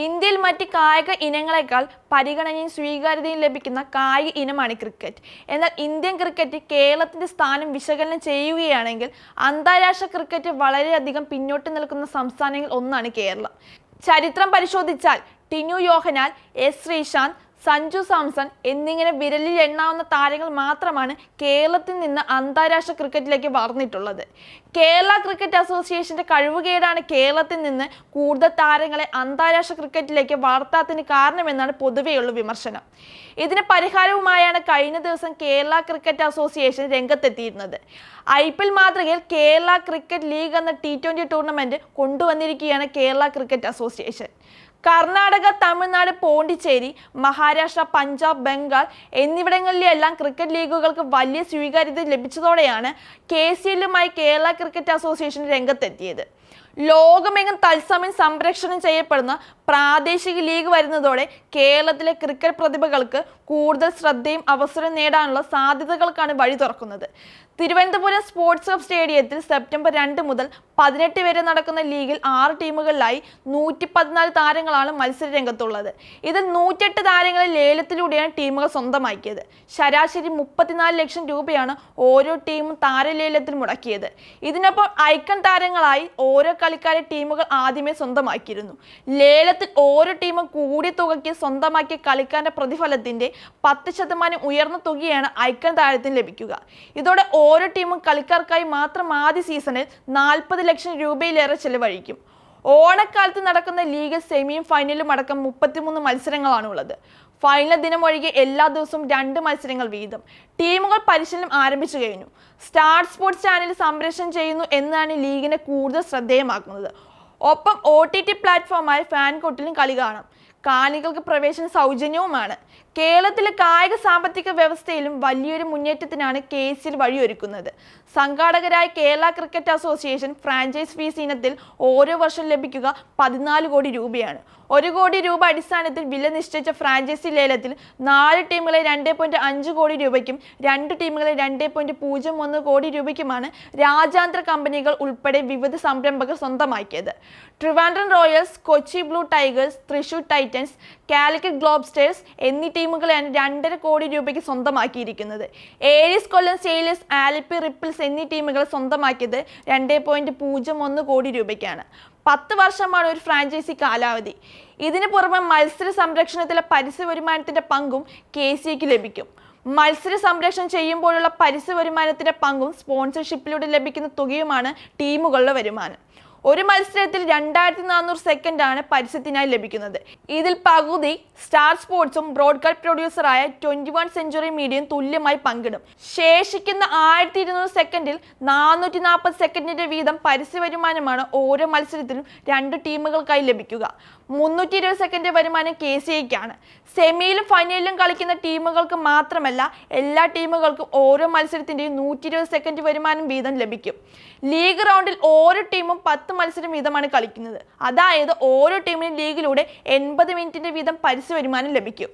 ഇന്ത്യയിൽ മറ്റ് കായിക ഇനങ്ങളെക്കാൾ പരിഗണനയും സ്വീകാര്യതയും ലഭിക്കുന്ന കായിക ഇനമാണ് ക്രിക്കറ്റ്. എന്നാൽ ഇന്ത്യൻ ക്രിക്കറ്റ് കേരളത്തിന്റെ സ്ഥാനം വിശകലനം ചെയ്യുകയാണെങ്കിൽ അന്താരാഷ്ട്ര ക്രിക്കറ്റ് വളരെയധികം പിന്നോട്ട് നിൽക്കുന്ന സംസ്ഥാനങ്ങളിൽ ഒന്നാണ് കേരളം. ചരിത്രം പരിശോധിച്ചാൽ ടിനു യോഹനാൽ എസ് ശ്രീശാന്ത് സഞ്ജു സാംസൺ എന്നിങ്ങനെ വിരലിൽ എണ്ണാവുന്ന താരങ്ങൾ മാത്രമാണ് കേരളത്തിൽ നിന്ന് അന്താരാഷ്ട്ര ക്രിക്കറ്റിലേക്ക് വളർന്നിട്ടുള്ളത്. കേരള ക്രിക്കറ്റ് അസോസിയേഷന്റെ കഴിവുകേടാണ് കേരളത്തിൽ നിന്ന് കൂടുതൽ താരങ്ങളെ അന്താരാഷ്ട്ര ക്രിക്കറ്റിലേക്ക് വളർത്താത്തതിന് കാരണമെന്നാണ് പൊതുവെയുള്ള വിമർശനം. ഇതിന് പരിഹാരവുമായാണ് കഴിഞ്ഞ ദിവസം കേരള ക്രിക്കറ്റ് അസോസിയേഷൻ രംഗത്തെത്തിയിരുന്നത്. ഐ പി എൽ മാതൃകയിൽ കേരള ക്രിക്കറ്റ് ലീഗ് എന്ന ടി ട്വന്റി ടൂർണമെന്റ് കൊണ്ടുവന്നിരിക്കുകയാണ് കേരള ക്രിക്കറ്റ് അസോസിയേഷൻ. കർണാടക തമിഴ്നാട് പോണ്ടിച്ചേരി മഹാരാഷ്ട്ര പഞ്ചാബ് ബംഗാൾ എന്നിവിടങ്ങളിലെല്ലാം ക്രിക്കറ്റ് ലീഗുകൾക്ക് വലിയ സ്വീകാര്യത ലഭിച്ചതോടെയാണ് കെ സി എല്ലുമായി കേരള ക്രിക്കറ്റ് അസോസിയേഷൻ രംഗത്തെത്തിയത്. ലോകമെങ്ങും തത്സമയം സംരക്ഷണം ചെയ്യപ്പെടുന്ന പ്രാദേശിക ലീഗ് വരുന്നതോടെ കേരളത്തിലെ ക്രിക്കറ്റ് പ്രതിഭകൾക്ക് കൂടുതൽ ശ്രദ്ധയും അവസരം നേടാനുള്ള സാധ്യതകൾക്കാണ് വഴി തുറക്കുന്നത്. തിരുവനന്തപുരം സ്പോർട്സ് ഹബ് സ്റ്റേഡിയത്തിൽ സെപ്റ്റംബർ രണ്ട് മുതൽ പതിനെട്ട് വരെ നടക്കുന്ന ലീഗിൽ ആറ് ടീമുകളിലായി നൂറ്റി പതിനാല് താരങ്ങളാണ് മത്സര രംഗത്തുള്ളത് ഇതിൽ നൂറ്റെട്ട് താരങ്ങളെ ലേലത്തിലൂടെയാണ് ടീമുകൾ സ്വന്തമാക്കിയത്. ശരാശരി മുപ്പത്തിനാല് ലക്ഷം രൂപയാണ് ഓരോ ടീമും താരലേലത്തിൽ മുടക്കിയത്. ഇതിനൊപ്പം ഐക്കൺ താരങ്ങളായി ഓരോ കളിക്കാരെ ടീമുകൾ ആദ്യമേ സ്വന്തമാക്കിയിരുന്നു. ലേലത്തിൽ ഓരോ ടീമും കൂടിയ തുകയ്ക്ക് സ്വന്തമാക്കിയ കളിക്കാരന്റെ പ്രതിഫലത്തിന്റെ പത്ത് ശതമാനം ഉയർന്ന തുകയാണ് ഐക്കൺ താരത്തിന് ലഭിക്കുക. ഇതോടെ ഓരോ ടീമും കളിക്കാർക്കായി മാത്രം ആദ്യ സീസണിൽ നാൽപ്പത് ലക്ഷം രൂപയിലേറെ ചെലവഴിക്കും. ഓണക്കാലത്ത് നടക്കുന്ന ലീഗ് സെമിയും ഫൈനലും അടക്കം മുപ്പത്തിമൂന്ന് മത്സരങ്ങളാണ് ഉള്ളത് ഫൈനൽ ദിനം ഒഴികെ എല്ലാ ദിവസവും രണ്ട് മത്സരങ്ങൾ വീതം. ടീമുകൾ പരിശീലനം ആരംഭിച്ചു കഴിഞ്ഞു. സ്റ്റാർ സ്പോർട്സ് ചാനൽ സംപ്രേഷണം ചെയ്യുന്നു എന്നാണ് ലീഗിനെ കൂടുതൽ ശ്രദ്ധേയമാക്കുന്നത്. ഒപ്പം ഒ ടി ടി പ്ലാറ്റ്ഫോമായ ഫാൻകോട്ടിലും കളി കാണാം. കാണികൾക്ക് പ്രവേശനം സൗജന്യവുമാണ്. കേരളത്തിലെ കായിക സാമ്പത്തിക വ്യവസ്ഥയിലും വലിയൊരു മുന്നേറ്റത്തിനാണ് കെ എൽ വഴിയൊരുക്കുന്നത്. സംഘാടകരായ Kerala cricket association franchise fee ഇനത്തിൽ ഓരോ വർഷം ലഭിക്കുക പതിനാല് കോടി രൂപയാണ്. ഒരു കോടി രൂപ അടിസ്ഥാനത്തിൽ വില നിശ്ചയിച്ച ഫ്രാഞ്ചൈസി ലേലത്തിൽ നാല് ടീമുകളെ രണ്ട് പോയിന്റ് അഞ്ച് കോടി രൂപയ്ക്കും രണ്ട് ടീമുകളെ രണ്ട് പോയിന്റ് പൂജ്യം ഒന്ന് കോടി രൂപയ്ക്കുമാണ് രാജ്യാന്തര കമ്പനികൾ ഉൾപ്പെടെ വിവിധ സംരംഭകർ സ്വന്തമാക്കിയത്. Trivandrum royals Kochi blue tigers Thrissur titans Calicut globestars എന്നീ ടീമുകളെയാണ് രണ്ടര കോടി രൂപയ്ക്ക് സ്വന്തമാക്കിയിരിക്കുന്നത്. Aries Kollam sailors Alleppey ripples എന്നീ ടീമുകൾ സ്വന്തമാക്കിയത് രണ്ട് പോയിന്റ് പൂജ്യം ഒന്ന് കോടി രൂപയ്ക്കാണ്. പത്ത് വർഷമാണ് ഒരു ഫ്രാഞ്ചൈസി കാലാവധി. ഇതിനു പുറമെ മത്സര സംരക്ഷണത്തിലെ പരസ്യ വരുമാനത്തിന്റെ പങ്കും കെ സിക്ക് ലഭിക്കും. മത്സര സംരക്ഷണം ചെയ്യുമ്പോഴുള്ള പരസ്യ വരുമാനത്തിന്റെ പങ്കും സ്പോൺസർഷിപ്പിലൂടെ ലഭിക്കുന്ന തുകയുമാണ് ടീമുകളുടെ വരുമാനം. ഒരു മത്സരത്തിൽ രണ്ടായിരത്തി നാനൂറ് സെക്കൻഡാണ് പരസ്യത്തിനായി ലഭിക്കുന്നത്. ഇതിൽ പകുതി സ്റ്റാർ സ്പോർട്സും ബ്രോഡ്കാസ്റ്റ് പ്രൊഡ്യൂസറായ ട്വന്റി വൺ സെഞ്ചുറി മീഡിയയും തുല്യമായി പങ്കിടും. ശേഷിക്കുന്ന ആയിരത്തി ഇരുന്നൂറ് സെക്കൻഡിൽ നാനൂറ്റി നാൽപ്പത് സെക്കൻഡിന്റെ വീതം പരസ്യ വരുമാനമാണ് ഓരോ മത്സരത്തിലും രണ്ട് ടീമുകൾക്കായി ലഭിക്കുക. മുന്നൂറ്റി ഇരുപത് സെക്കൻഡ് വരുമാനം കെ സി ഐക്കാണ് സെമിയിലും ഫൈനലിലും കളിക്കുന്ന ടീമുകൾക്ക് മാത്രമല്ല എല്ലാ ടീമുകൾക്കും ഓരോ മത്സരത്തിന്റെയും നൂറ്റി ഇരുപത് സെക്കൻഡ് വരുമാനം വീതം ലഭിക്കും. ലീഗ് റൗണ്ടിൽ ഓരോ ടീമും പത്ത് മത്സരം വീതമാണ് കളിക്കുന്നത്. അതായത് ഓരോ ടീമിനും ലീഗിലൂടെ എൺപത് മിനിറ്റിന്റെ വീതം പരസ്യ വരുമാനം ലഭിക്കും.